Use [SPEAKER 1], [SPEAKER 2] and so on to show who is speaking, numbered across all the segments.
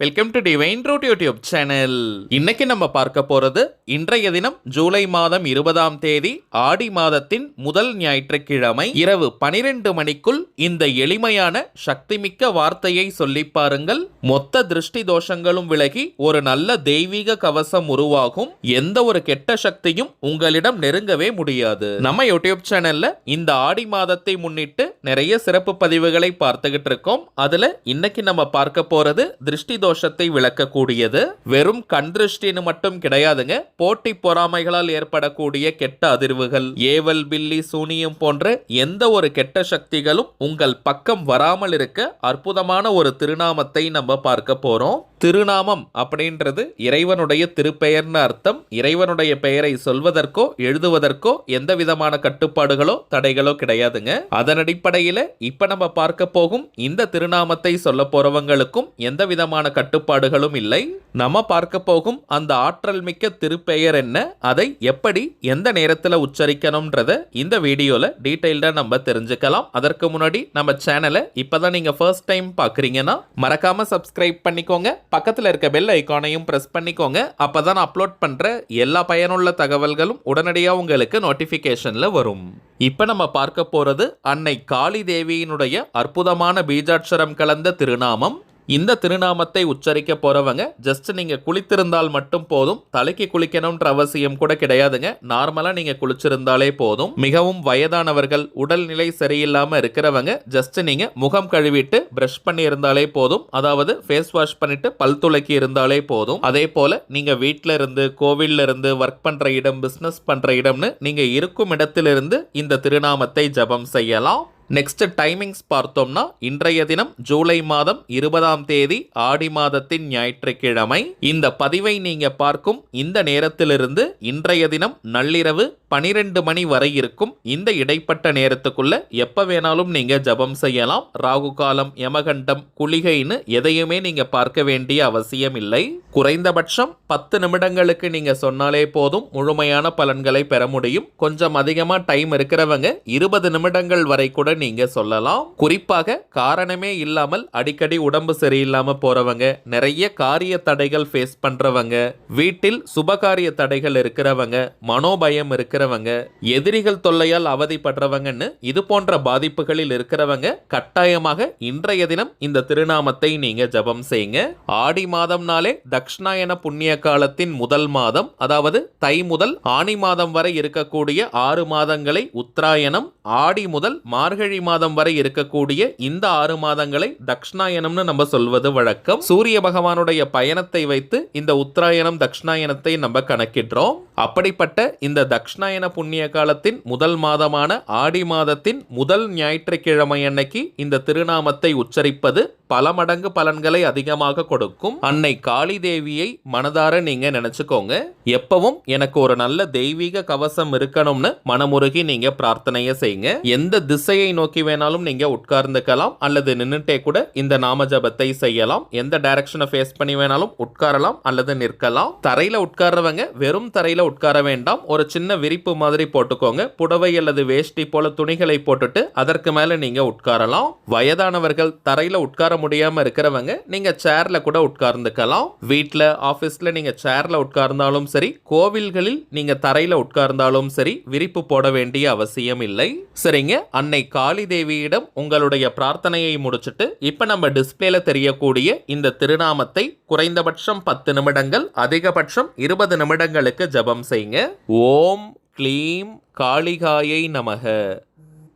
[SPEAKER 1] Welcome to divine route YouTube channel இன்னைக்கு நம்ம பார்க்க போறது இன்றைய தினம் ஜூலை மாதம் இருபதாம் தேதி ஆடி மாதத்தின் முதல் ஞாயிற்றுக்கிழமை இரவு பனிரெண்டு மணிக்குள் இந்த எளிமையான சக்திமிக்க வார்த்தையை சொல்லி பாருங்கள். மொத்த திருஷ்டி தோஷங்களும் விலகி ஒரு நல்ல தெய்வீக கவசம் உருவாகும். எந்த ஒரு கெட்ட சக்தியும் உங்களிடம் நெருங்கவே முடியாது. நம்ம யூடியூப் சேனல்ல இந்த ஆடி மாதத்தை முன்னிட்டு நிறைய சிறப்பு பதிவுகளை பார்த்துக்கிட்டு இருக்கோம். அதுல இன்னைக்கு நம்ம பார்க்க போறது திருஷ்டி தோஷத்தை விளக்கக்கூடியது. வெறும் கண் திருஷ்டின்னு மட்டும் கிடையாதுங்க. போட்டி பொறாமைகளால் ஏற்படக்கூடிய கெட்ட அதிர்வுகள் ஏவல் பில்லி சூனியம் போன்ற எந்த ஒரு கெட்ட சக்திகளும் உங்கள் பக்கம் வராமல் இருக்க அற்புதமான ஒரு திருநாமத்தை நம்ம பார்க்க போறோம். திருநாமம் அப்படின்றது இறைவனுடைய திருப்பெயர்னு அர்த்தம். இறைவனுடைய பெயரை சொல்வதற்கோ எழுதுவதற்கோ எந்த விதமான கட்டுப்பாடுகளோ தடைகளோ கிடையாதுங்க. அதன் அடிப்படையில் இப்ப நம்ம பார்க்க போகும் இந்த திருநாமத்தை சொல்ல போறவங்களுக்கும் எந்த விதமான கட்டுப்பாடுகளும் இல்லை. நம்ம பார்க்க போகும் அந்த ஆற்றல் மிக்க திருப்பெயர் என்ன? அதை எப்படி எந்த நேரத்தில் உச்சரிக்கணும்ன்றத இந்த வீடியோவில் டீட்டெயில்டாக நம்ம தெரிஞ்சுக்கலாம். அதற்கு முன்னாடி நம்ம சேனலை இப்பதான் நீங்கள் ஃபர்ஸ்ட் டைம் பார்க்குறீங்கன்னா மறக்காமல் சப்ஸ்கிரைப் பண்ணிக்கோங்க. பக்கத்தில் இருக்க பெல் ஐக்கானையும் ப்ரெஸ் பண்ணிக்கோங்க. அப்போ தான் அப்லோட் பண்ணுற எல்லா பயனுள்ள தகவல்களும் உடனடியாக உங்களுக்கு நோட்டிஃபிகேஷனில் வரும். இப்போ நம்ம பார்க்க போகிறது அன்னை காளி தேவியினுடைய அற்புதமான பீஜாட்சரம் கலந்த திருநாமம் இந்த திருநாமத்தை உச்சரிக்க போகிறவங்க ஜஸ்ட் நீங்கள் குளித்திருந்தால் மட்டும் போதும் தலைக்கு குளிக்கணும்ன்ற அவசியம் கூட கிடையாதுங்க. நார்மலாக நீங்கள் குளிச்சிருந்தாலே போதும். மிகவும் வயதானவர்கள் உடல்நிலை சரியில்லாமல் இருக்கிறவங்க ஜஸ்ட் நீங்கள் முகம் கழுவிட்டு ப்ரஷ் பண்ணி இருந்தாலே போதும். அதாவது ஃபேஸ் வாஷ் பண்ணிட்டு பல் துளக்கி இருந்தாலே போதும். அதே போல் நீங்கள் வீட்டில் இருந்து கோவில்ல இருந்து ஒர்க் பண்ணுற இடம் பிஸ்னஸ் பண்ணுற இடம்னு நீங்கள் இருக்கும் இடத்திலிருந்து இந்த திருநாமத்தை ஜபம் செய்யலாம். நெக்ஸ்ட் டைமிங்ஸ் பார்த்தோம்னா இன்றைய தினம் ஜூலை மாதம் இருபதாம் தேதி ஆடி மாதத்தின் ஞாயிற்றுக்கிழமை. இந்த பதிவை நீங்க பார்க்கும் இந்த நேரத்திலிருந்து இன்றைய தினம் நள்ளிரவு பனிரெண்டு மணி வரை இருக்கும். இந்த இடைப்பட்ட நேரத்துக்குள்ள எப்ப வேணாலும் நீங்க ஜபம் செய்யலாம். ராகு காலம் யமகண்டம் குளிகைன்னு எதையுமே நீங்க பார்க்க வேண்டிய அவசியம் இல்லை. குறைந்தபட்சம் பத்து நிமிடங்களுக்கு நீங்க சொன்னாலே போதும். முழுமையான பலன்களை பெற முடியும். கொஞ்சம் அதிகமா டைம் இருக்கிறவங்க இருபது நிமிடங்கள் வரை கூட நீங்க சொல்லலாம். குறிப்பாக காரணமே இல்லாமல் அடிக்கடி உடம்பு சரியில்லாம போறவங்க நிறைய காரிய தடைகள் ஃபேஸ் பண்றவங்க வீட்டில் சுபகாரிய தடைகள் இருக்கிறவங்க மனோபயம் இருக்கிறவங்க எதிரிகள் தொல்லையால் அவதிப்படுறவங்கன்னு இது போன்ற பாதிப்புகளில் இருக்கிறவங்க கட்டாயமாக இன்றைய தினம் இந்த திருநாமத்தை நீங்க ஜபம் செய்யுங்க. ஆடி மாதம்னாலே தக்ஷணாயன புண்ணிய காலத்தின் முதல் மாதம் அதாவது தை முதல் ஆனி மாதம் வரை இருக்கக்கூடிய ஆறு மாதங்களை உத்தராயணம் ஆடி முதல் மார்கழி மாதம் வரை இருக்கக்கூடிய இந்த ஆறு மாதங்களை தக்ஷணாயனம்னு நம்ம சொல்வது வழக்கம். சூரிய பகவானுடைய பயணத்தை வைத்து இந்த உத்தராயணம் தக்ஷணாயனத்தை நம்ம கணக்கிடுறோம். அப்படிப்பட்ட இந்த தக்ஷணாயன புண்ணிய காலத்தின் முதல் மாதமான ஆடி மாதத்தின் முதல் ஞாயிற்றுக்கிழமை அன்னைக்கு இந்த திருநாமத்தை உச்சரிப்பது பல மடங்கு பலன்களை அதிகமாக கொடுக்கும். அன்னை காளி தேவியை மனதார நீங்க நினைச்சுக்கோங்க. எப்பவும் எனக்கு ஒரு நல்ல தெய்வீக கவசம் இருக்கணும்னு மனமுருகி நீங்க பிரார்த்தனையை செய்யுங்க எந்த திசையை நோக்கி வேணாலும் நீங்க உட்கார்ந்துக்கலாம் அல்லது நின்னுட்டே கூட இந்த நாம ஜபத்தை செய்யலாம். எந்த டைரக்ஷனை ஃபேஸ் பண்ணி வேணாலும் உட்காரலாம் அல்லது நிற்கலாம். தரையில உட்கார்றவங்க வெறும் தரையில உட்கார வேண்டாம். ஒரு சின்ன விரிப்பு மாதிரி போட்டுக்கோங்க. புடவை அல்லது வேஷ்டி போல துணிகளை போட்டுட்டு அதற்கு மேல நீங்க உட்காரலாம். வயதானவர்கள் தரையில உட்கார முடியாம இருக்கிறவங்க நீங்க சேர்ல கூட உட்கார்ந்துக்கலாம். வீட்ல ஆபீஸ்ல நீங்க சேர்ல உட்கார்ந்தாலும் சரி கோவில்களில் நீங்க தரையில உட்கார்ந்தாலும் சரி விரிப்பு போட வேண்டிய அவசியம் இல்லை சரிங்க. அன்னை காளி தேவியிடம் உங்களுடைய பிரார்த்தனையை முடிச்சிட்டு இப்போ நம்ம டிஸ்பிளேல தெரியக்கூடிய இந்த திருநாமத்தை குறைந்தபட்சம் பத்து நிமிடங்கள் அதிகபட்சம் இருபது நிமிடங்களுக்கு ஜபம் செய்யுங்க. ஓம் க்ளீம் காளிகாயை நமக.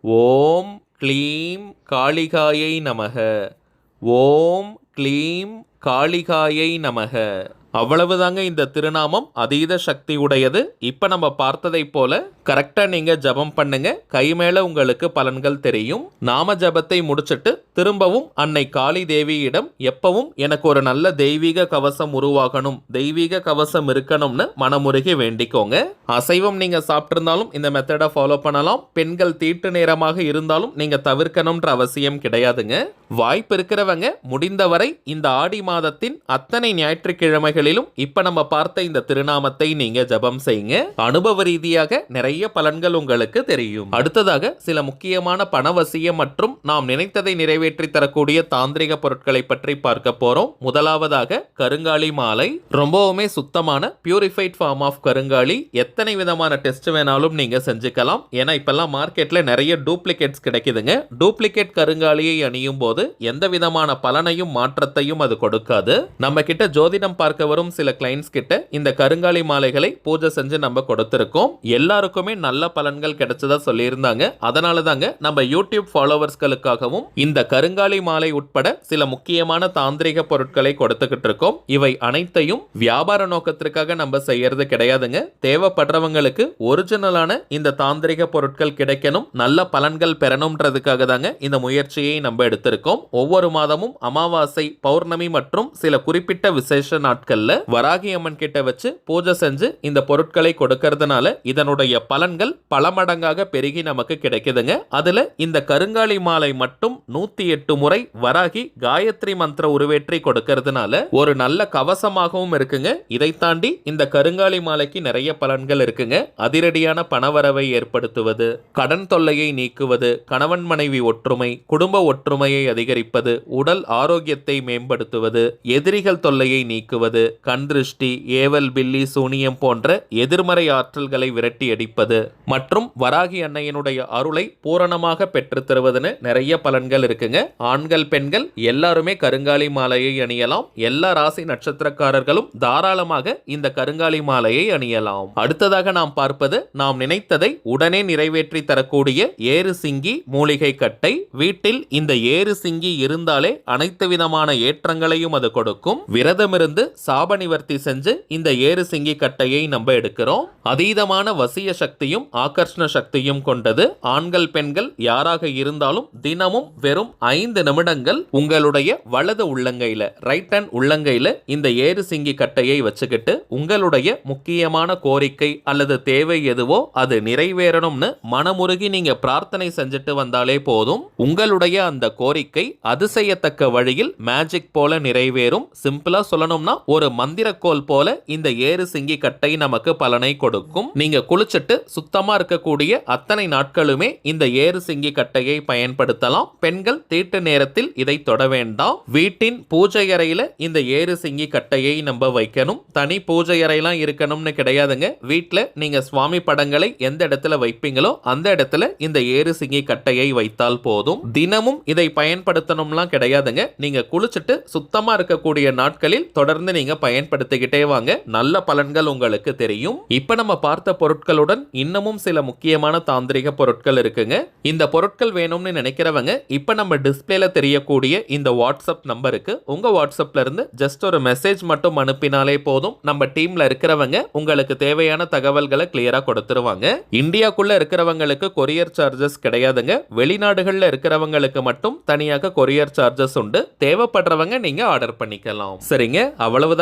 [SPEAKER 1] ஓம் க்ளீம் காளிகாயை நமக. ஓம் க்ளீம் காளிகாயை நமக. அவ்வளவுதாங்க இந்த திருநாமம். அதீத சக்தி உடையது இப்போ நம்ம பார்த்ததை போல கரெக்டாக நீங்கள் ஜபம் பண்ணுங்க. கை மேலே உங்களுக்கு பலன்கள் தெரியும். நாம ஜபத்தை முடிச்சிட்டு திரும்பவும் அன்னை காளி தேவியிடம் எப்பவும் எனக்கு ஒரு நல்ல தெய்வீக கவசம் உருவாகணும் தெய்வீக கவசம் இருக்கணும்னு மனமுருகி வேண்டிக்கோங்க. அசைவம் நீங்கள் சாப்பிட்ருந்தாலும் இந்த மெத்தடை ஃபாலோ பண்ணலாம். பெண்கள் தீட்டு நேரமாக இருந்தாலும் நீங்கள் தவிர்க்கணும்ன்ற அவசியம் கிடையாதுங்க. வாய்ப்பு இருக்கிறவங்க முடிந்தவரை இந்த ஆடி மாதத்தின் அத்தனை ஞாயிற்றுக்கிழமைகள் நாட்களிலும் இப்ப நம்ம பார்த்த இந்த திருநாமத்தை நீங்க ஜபம் செய்யுங்க. அனுபவ ரீதியாக நிறைய பலன்கள் உங்களுக்கு தெரியும். அடுத்ததாக சில முக்கியமான பணவசியம் மற்றும் நாம் நினைத்ததை நிறைவேற்றி தரக்கூடிய தாந்திரிக பொருட்களை பற்றி பார்க்க போறோம். முதலாவதாக கருங்காலி மாலை. ரொம்பவுமே சுத்தமான பியூரிஃபைட் ஃபார்ம் ஆஃப் கருங்காலி. எத்தனை விதமான டெஸ்ட் வேணாலும் நீங்க செஞ்சுக்கலாம். ஏன்னா இப்பெல்லாம் மார்க்கெட்ல நிறைய டூப்ளிகேட்ஸ் கிடைக்குதுங்க. டூப்ளிகேட் கருங்காலியை அணியும் போது எந்த விதமான பலனையும் மாற்றத்தையும் அது கொடுக்காது. நம்ம கிட்ட ஜோதிடம் பார்க்க வரும் சில கிளைண்ட்ஸ் கிட்ட இந்த கருங்காலி மாலைகளை பூஜை செஞ்சு நம்ம கொடுத்திருக்கோம். எல்லாருக்குமே நல்ல பலன்கள் கிடைச்சதா சொல்லியிருந்தாங்க. அதனால தாங்க நம்ம யூடியூப் ஃபாலோவர்ஸ்களுக்காகவும் இந்த கருங்காலி மாலை உட்பட சில முக்கியமான தாந்திரிக பொருட்களை கொடுத்துக்கிட்டு இருக்கோம். இவை அனைத்தையும் வியாபார நோக்கத்திற்காக நம்ம செய்யறது கிடையாதுங்க. தேவைப்படுறவங்களுக்கு ஒரிஜினலான இந்த தாந்திரிக பொருட்கள் கிடைக்கணும். நல்ல பலன்கள் பெறணும்ன்றதுக்காக தாங்க இந்த முயற்சியை நம்ம எடுத்திருக்கோம். ஒவ்வொரு மாதமும் அமாவாசை பௌர்ணமி மற்றும் சில குறிப்பிட்ட விசேஷ நாட்கள் நாட்கள்ல வராகி அம்மன் கிட்ட வச்சு பூஜை செஞ்சு இந்த பொருட்களை கொடுக்கறதுனால இதனுடைய பலன்கள் பல மடங்காக பெருகி நமக்கு கிடைக்குதுங்க. அதுல இந்த கருங்காலி மாலை மட்டும் நூத்தி எட்டு முறை வராகி காயத்ரி மந்திர உருவேற்றி கொடுக்கறதுனால ஒரு நல்ல கவசமாகவும் இருக்குங்க. இதை தாண்டி இந்த கருங்காலி மாலைக்கு நிறைய பலன்கள் இருக்குங்க. அதிரடியான பணவரவை ஏற்படுத்துவது கடன் தொல்லையை நீக்குவது கணவன் மனைவி ஒற்றுமை குடும்ப ஒற்றுமையை அதிகரிப்பது உடல் ஆரோக்கியத்தை மேம்படுத்துவது எதிரிகள் தொல்லையை நீக்குவது கண் திருஷ்டி ஏவல் பில்லி சூனியம் போன்ற எதிர்மறை ஆற்றல்களை விரட்டி அடிப்பது மற்றும் வராகி அன்னையினுடைய அருளை பூரணமாக பெற்று தருவதுன்னு நிறைய பலன்கள் இருக்குங்க. ஆண்கள் பெண்கள் எல்லாருமே கருங்காலி மாலையை அணியலாம். எல்லா ராசி நட்சத்திரக்காரர்களும் தாராளமாக இந்த கருங்காலி மாலையை அணியலாம். அடுத்ததாக நாம் பார்ப்பது நாம் நினைத்ததை உடனே நிறைவேற்றி தரக்கூடிய ஏறு சிங்கி மூலிகை கட்டை. வீட்டில் இந்த ஏறு சிங்கி இருந்தாலே அனைத்து விதமான ஏற்றங்களையும் அது கொடுக்கும். விரதமிருந்து சாப நிவர்த்தி செஞ்சு இந்த ஏறு சிங்கி கட்டையை நம்ம எடுக்கிறோம். அதீதமான வசிய சக்தியும் ஆகர்ஷண சக்தியும் கொண்டது. ஆண்கள் பெண்கள் யாராக இருந்தாலும் தினமும் வெறும் ஐந்து நிமிடங்கள் உங்களுடைய வலது உள்ளங்கையில ரைட் ஹேண்ட் உள்ளங்கையில இந்த ஏறு சிங்கி கட்டையை வச்சுக்கிட்டு உங்களுடைய முக்கியமான கோரிக்கை அல்லது தேவை எதுவோ அது நிறைவேறணும்னு மனமுருகி நீங்க பிரார்த்தனை செஞ்சுட்டு வந்தாலே போதும். உங்களுடைய அந்த கோரிக்கை அதிசயத்தக்க வழியில் மேஜிக் போல நிறைவேறும். சிம்பிளா சொல்லணும்னா ஒரு மந்திரக்கோல் போல இந்த ஏறு சிங்கி கட்டை நமக்கு பலனை கொடுக்கும். நீங்க குளிச்சிட்டு சுத்தமா இருக்கக்கூடிய அத்தனை நாட்களுமே இந்த ஏறு சிங்கி கட்டையை பயன்படுத்தலாம். பெண்கள் தீட்டு நேரத்தில் இதை தொட வேண்டாம். வீட்டின் பூஜை அறையில இந்த ஏறு சிங்கி கட்டையை நம்ம வைக்கணும். தனி பூஜை அறையெல்லாம் இருக்கணும்னு கிடையாதுங்க. வீட்டில் நீங்க சுவாமி படங்களை எந்த இடத்துல வைப்பீங்களோ அந்த இடத்துல இந்த ஏறு சிங்கி கட்டையை வைத்தால் போதும். தினமும் இதை பயன்படுத்தணும்லாம் கிடையாதுங்க. நீங்க குளிச்சுட்டு சுத்தமா இருக்கக்கூடிய நாட்களில் தொடர்ந்து நீங்க பயன்படுத்திக்கிட்டே வாங்க. நல்ல பலன்கள் உங்களுக்கு தெரியும். இப்ப நம்ம பார்த்த பொருட்களுடன் இன்னமும் சில முக்கியமான தாந்திரிக பொருட்கள் இருக்குங்க. இந்த பொருட்கள் வேணும்னு நினைக்கிறவங்க இப்ப நம்ம டிஸ்பிளேல தெரியக்கூடிய இந்த வாட்ஸ்அப் நம்பருக்கு உங்க வாட்ஸ்அப்ல இருந்து ஜஸ்ட் ஒரு மெசேஜ் மட்டும் அனுப்பினாலே போதும். நம்ம டீம்ல இருக்கிறவங்க உங்களுக்கு தேவையான தகவல்களை கிளியரா கொடுத்துருவாங்க. இந்தியாக்குள்ள இருக்கிறவங்களுக்கு கொரியர் சார்ஜஸ் கிடையாதுங்க. வெளிநாடுகள்ல இருக்கிறவங்களுக்கு மட்டும் தனியாக கொரியர் சார்ஜஸ் உண்டு. தேவைப்படுறவங்க நீங்க ஆர்டர் பண்ணிக்கலாம். சரிங்க? அவ்வளவுதான்.